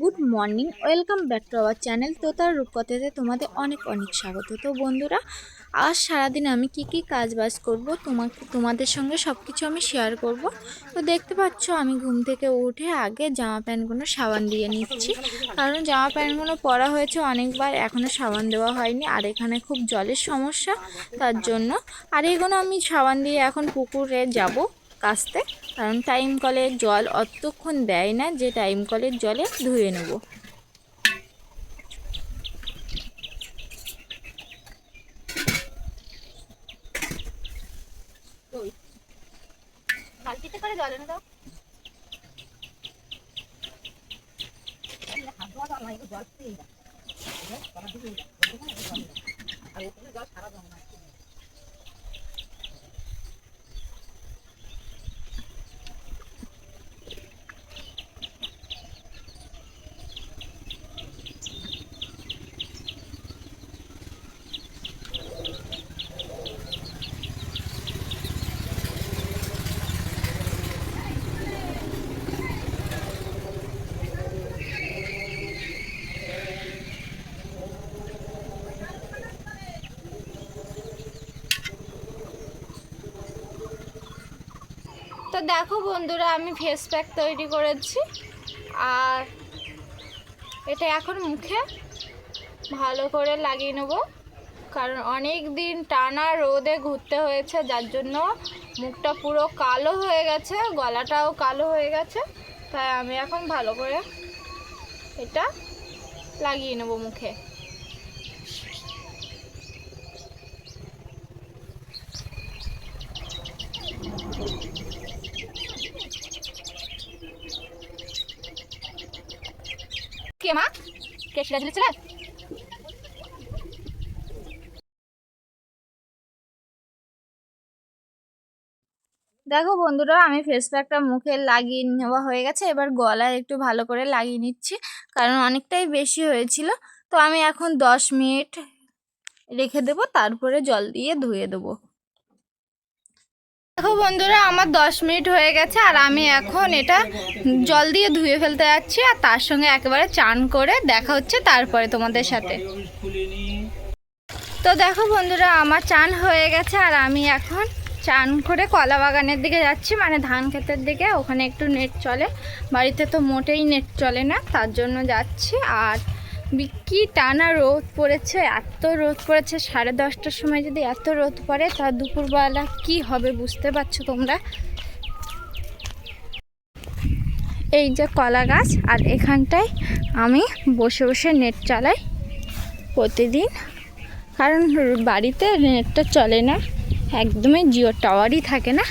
Good morning, welcome back to our channel তো তার রূপকথাতে তোমাদের অনেক অনেক স্বাগত। তো বন্ধুরা, আজ সারাদিন আমি কি কি কাজ বাজ করব, তোমাকে তোমাদের সঙ্গে সব কিছু আমি শেয়ার করব। তো দেখতে পাচ্ছ, আমি ঘুম থেকে উঠে আগে জামা প্যান্টগুলো সাবান দিয়ে নিচ্ছি। কারণ জামা প্যান্টগুলো পরা হয়েছে অনেকবার এখনও সাবান দেওয়া হয়নি, আর এখানে খুব জলের সমস্যা, তার জন্য। আর এগুলো আমি সাবান দিয়ে এখন পুকুরে যাব। কাচতে কারণ টাইম কলের জল অতক্ষণ দেয় না যে টাইম কলের জলে ধুয়ে নেব। বালতিতে করে জল এনে দাও। তো দেখো বন্ধুরা, আমি ফেস প্যাক তৈরি করেছি। আর এটা এখন মুখে ভালো করে লাগিয়ে নেব। কারণ অনেক দিন টানা রোদে ঘুরতে হয়েছে, যার জন্য মুখটা পুরো কালো হয়ে গেছে, গলাটাও কালো হয়ে গেছে। তাই আমি এখন ভালো করে এটা লাগিয়ে নেব মুখে। কে, মা? কে সেটা ছেলে দেখো বন্ধুরা, আমি ফেস প্যাকটা মুখে লাগিয়ে নেওয়া হয়ে গেছে। এবার গলায় একটু ভালো করে লাগিয়ে নিচ্ছি, কারণ অনেকটাই বেশি হয়েছিল। তো আমি এখন দশ মিনিট রেখে দেবো, তারপরে জল দিয়ে ধুয়ে দেবো। দেখো বন্ধুরা, আমার দশ মিনিট হয়ে গেছে আর আমি এখন এটা জল দিয়ে ধুয়ে ফেলতে যাচ্ছি আর তার সঙ্গে একেবারে চান করে দেখা হচ্ছে তারপরে তোমাদের সাথে। তো দেখো বন্ধুরা, আমার চান হয়ে গেছে আর আমি এখন চান করে কলা বাগানের দিকে যাচ্ছি। মানে ধান ক্ষেতের দিকে, ওখানে একটু নেট চলে। বাড়িতে তো মোটেই নেট চলে না, তার জন্য যাচ্ছি। আর কি টানা রোদ পড়েছে, এত রোদ পড়েছে, সাড়ে দশটার সময় যদি এত রোদ পড়ে, তা দুপুরবেলা কি হবে বুঝতে পারছ তোমরা? এই যে কলা গাছ, আর এখানটায় আমি বসে বসে নেট চালাই প্রতিদিন। কারণ বাড়িতে নেটটা চলে না, একদমই জিও টাওয়ারই থাকে না।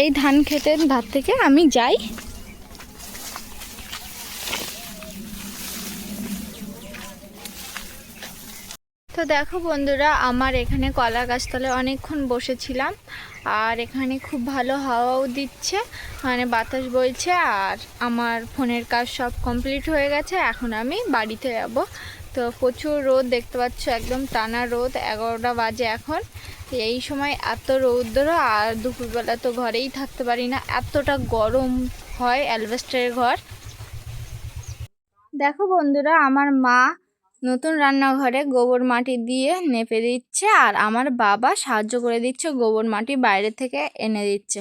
এই ধান খেতের ধার থেকে আমি যাই। তো দেখো বন্ধুরা, আমার এখানে কলা গাছতলায় অনেকক্ষণ বসেছিলাম, আর এখানে খুব ভালো হাওয়াও দিচ্ছে মানে বাতাস বইছে, আর আমার ফোনের কাজ সব কমপ্লিট হয়ে গেছে, এখন আমি বাড়িতে যাব। তো প্রচুর রোদ দেখতে পাচ্ছ, একদম টানা রোদ, এগারোটা বাজে এখন। এই সময় এত রৌদ্র আর দুপুরবেলা তো ঘরেই থাকতে পারি না, এতটা গরম হয় অ্যালভেস্টারের ঘর। দেখো বন্ধুরা, আমার মা নতুন রান্নাঘরে গোবর মাটি দিয়ে নেপে দিচ্ছে আর আমার বাবা সাহায্য করে দিচ্ছে গোবর মাটি বাইরে থেকে এনে দিচ্ছে।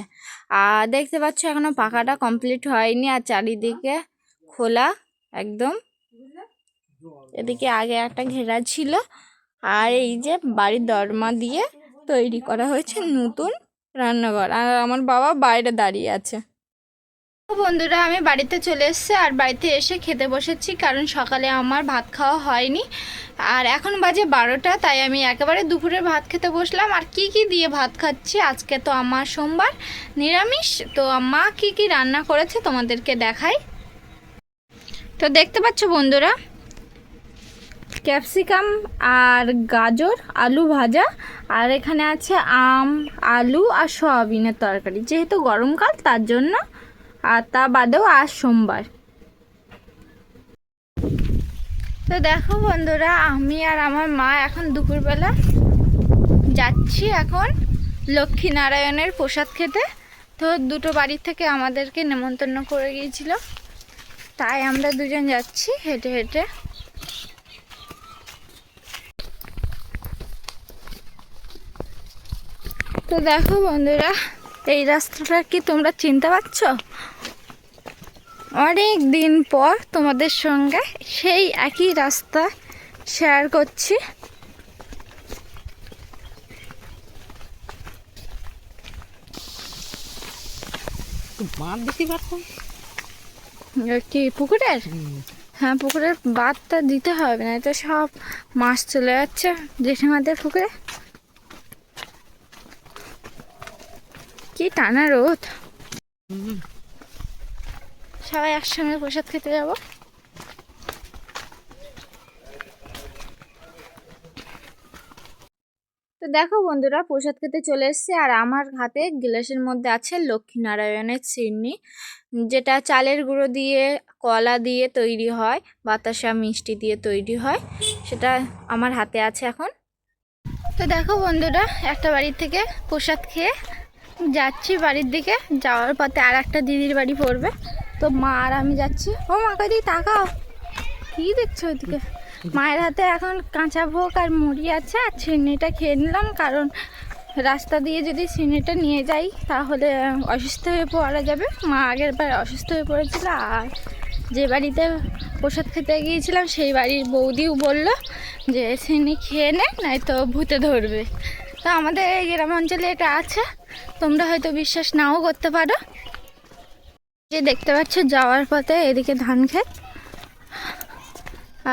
আর দেখতে পাচ্ছ এখনও পাখাটা কমপ্লিট হয়নি আর চারিদিকে খোলা একদম। এদিকে আগে একটা ঘেরা ছিল আর এই যে বাড়ির দরমা দিয়ে তৈরি করা হয়েছে নতুন রান্নাঘর। আর আমার বাবা বাইরে দাঁড়িয়ে আছে। বন্ধুরা, আমি বাড়িতে চলে এসেছি আর বাড়িতে এসে খেতে বসেছি কারণ সকালে আমার ভাত খাওয়া হয়নি। আর এখন বাজে বারোটা, তাই আমি একেবারে দুপুরে ভাত খেতে বসলাম। আর কি কি দিয়ে ভাত খাচ্ছি? আজকে তো আমার সোমবার, নিরামিষ। তো মা কি কি রান্না করেছে তোমাদেরকে দেখাই। তো দেখতে পাচ্ছ বন্ধুরা, ক্যাপসিকাম আর গাজর, আলু ভাজা। আর এখানে আছে আম, আলু আর সয়াবিনের তরকারি। যেহেতু গরমকাল, তার জন্য আর তা বাদেও আজ সোমবার। তো দেখো বন্ধুরা, আমি আর আমার মা এখন দুপুরবেলা যাচ্ছি এখন লক্ষ্মীনারায়ণের প্রসাদ খেতে। তো দুটো বাড়ির থেকে আমাদেরকে নেমন্তন্ন করে গিয়েছিল। তাই আমরা দুজন যাচ্ছি হেঁটে হেঁটে। তো দেখো বন্ধুরা, এই রাস্তাটা কি তোমরা চিনতে পারছ? অনেক দিন পর তোমাদের সঙ্গে সেই একই রাস্তা শেয়ার করছি। বাঁধ দিতে পারতাম কি পুকুরের? হ্যাঁ পুকুরের বাদটা দিতে হবে না তো সব মাছ চলে যাচ্ছে জেঠিমাদের পুকুরে। কি টানা রোদ। সবাই একসঙ্গে প্রসাদ খেতে যাব। তো দেখো বন্ধুরা, প্রসাদ খেতে চলে এসেছে, আর আমার হাতে গ্লাসের মধ্যে আছে লক্ষ্মীনারায়ণের চিনি যেটা চালের গুঁড়ো দিয়ে, কলা দিয়ে তৈরি হয়, বাতাসা মিষ্টি দিয়ে তৈরি হয়, সেটা আমার হাতে আছে এখন। তো দেখো বন্ধুরা, একটা বাড়ির থেকে প্রসাদ খেয়ে যাচ্ছি, বাড়ির দিকে যাওয়ার পথে আর একটা দিদির বাড়ি পড়বে। তো মা আর আমি যাচ্ছি। ও মা কদিকে তাকাও। কি দেখছ ওইদিকে? মায়ের হাতে এখন কাঁচা ভোগ আর মুড়ি আছে, আর চিনিটা খেয়ে নিলাম, কারণ রাস্তা দিয়ে যদি চিনিটা নিয়ে যাই, তাহলে অসুস্থ হয়ে পড়া যাবে। মা আগের বার অসুস্থ হয়ে পড়েছিল, আর যে বাড়িতে প্রসাদ খেতে গিয়েছিলাম, সেই বাড়ির বৌদিও বলল যে চিনি খেয়ে নে, নয়তো ভূতে ধরবে। তো আমাদের এই গ্রাম অঞ্চলে এটা আছে। তোমরা হয়তো বিশ্বাস নাও করতে পারো। যে দেখতে পাচ্ছ যাওয়ার পথে এদিকে ধান ক্ষেত।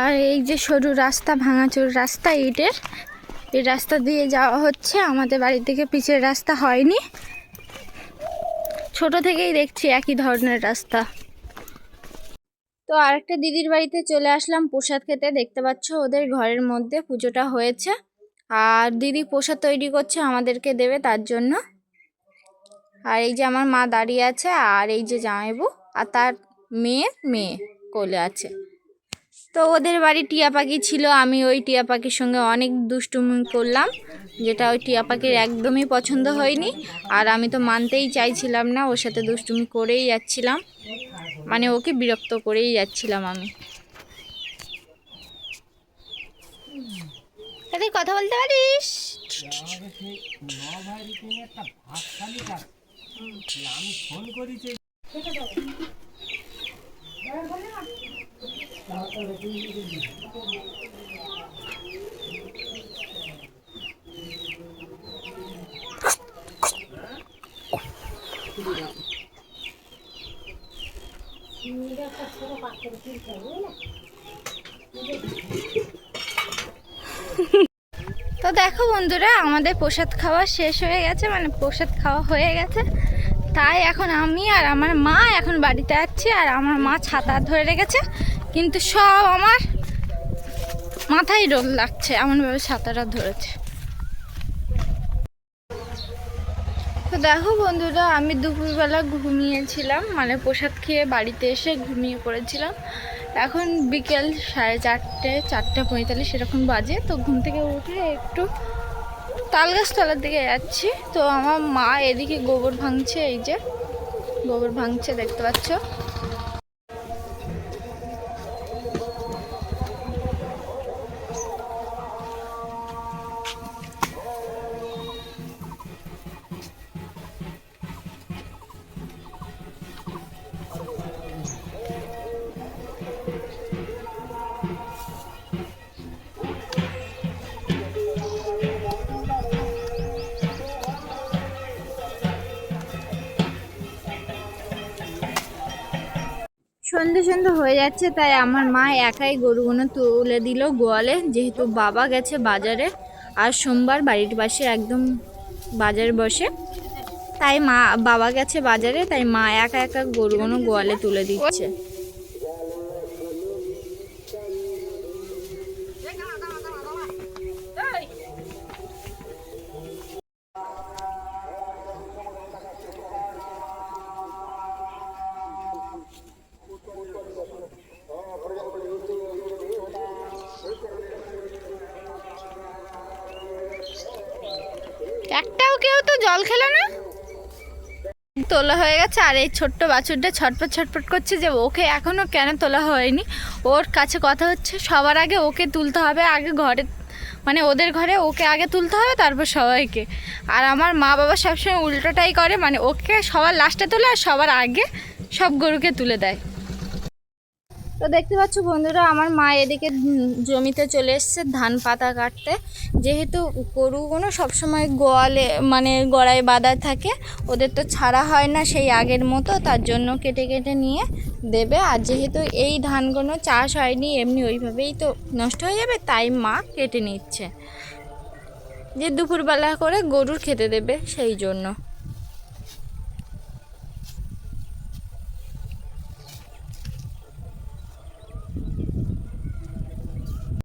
আর এই যে সরু রাস্তা, ভাঙাচোর রাস্তা, ইটের। এই রাস্তা দিয়ে যাওয়া হচ্ছে। আমাদের বাড়ি থেকে পিছের রাস্তা হয়নি। ছোট থেকেই দেখছি একই ধরনের রাস্তা। তো আরেকটা দিদির বাড়িতে চলে আসলাম প্রসাদ খেতে। দেখতে পাচ্ছ ওদের ঘরের মধ্যে পুজোটা হয়েছে। আর দিদি প্রসাদ তৈরি করছে আমাদেরকে দেবে তার জন্য। আর এই যে আমার মা দাঁড়িয়ে আছে আর এই যে জামাইবু আর তার মেয়ে মেয়ে কোলে আছে। তো ওদের বাড়ি টিয়া পাখি ছিল আমি ওই টিয়া পাখির সঙ্গে অনেক দুষ্টুমি করলাম যেটা ওই টিয়া পাখির একদমই পছন্দ হয়নি। আর আমি তো মানতেই চাইছিলাম না ওর সাথে দুষ্টুমি করেই যাচ্ছিলাম। মানে ওকে বিরক্ত করেই যাচ্ছিলাম আমি। কথা বলতে পারিস? আমি ফোন করেছি তো দেখো বন্ধুরা, আমাদের প্রসাদ খাওয়া শেষ হয়ে গেছে মানে প্রসাদ খাওয়া হয়ে গেছে। তাই এখন আমি আর আমার মা এখন বাড়িতে যাচ্ছি আর আমার মা ছাতা ধরে রেখেছে, কিন্তু সব আমার মাথায় রোল লাগছে, এমনভাবে ছাতাটা ধরেছে। তো দেখো বন্ধুরা, আমি দুপুরবেলা ঘুমিয়েছিলাম মানে প্রসাদ খেয়ে বাড়িতে এসে ঘুমিয়ে পড়েছিলাম। এখন বিকেল সাড়ে চারটে চারটে পঁয়তাল্লিশ এরকম বাজে, তো ঘুম থেকে উঠে একটু তালগাছতলার দিকে যাচ্ছি। তো আমার মা এদিকে গোবর ভাঙছে, এই যে গোবর ভাঙছে, দেখতে পাচ্ছ? সন্ধে সন্ধে হয়ে যাচ্ছে, তাই আমার মা একাই গরুগুলো তুলে দিল গোয়ালে। যেহেতু বাবা গেছে বাজারে, আর সোমবার বাড়ির পাশে একদম বাজার বসে। তাই মা, বাবা গেছে বাজারে, তাই মা একা একা গরুগুলো গোয়ালে তুলে দিচ্ছে। কেউ তো জল খেলো না? তোলা হয়ে গেছে, আর এই ছোট্ট বাছুরটা ছটপট ছটপট করছে যে ওকে এখনও কেন তোলা হয়নি? ওর কাছে কথা হচ্ছে, সবার আগে ওকে তুলতে হবে, আগে ঘরে মানে ওদের ঘরে ওকে আগে তুলতে হবে, তারপর সবাইকে। আর আমার মা বাবা সবসময় উল্টোটাই করে মানে ওকে সবার লাস্টে তোলে আর সবার আগে সব গরুকে তুলে দেয়। তো দেখতে পাচ্ছ বন্ধুরা, আমার মা এদিকে জমিতে চলে এসছে ধান পাতা কাটতে। যেহেতু গরুগুলো সবসময় গোয়ালে মানে গড়ায় বাঁধা থাকে, ওদের তো ছাড়া হয় না সেই আগের মতো, তার জন্য কেটে কেটে নিয়ে দেবে। আর যেহেতু এই ধানগুলো চাষ হয়নি, এমনি ওইভাবেই তো নষ্ট হয়ে যাবে, তাই মা কেটে নিচ্ছে। যে দুপুরবেলা করে গরুর খেতে দেবে সেই জন্য।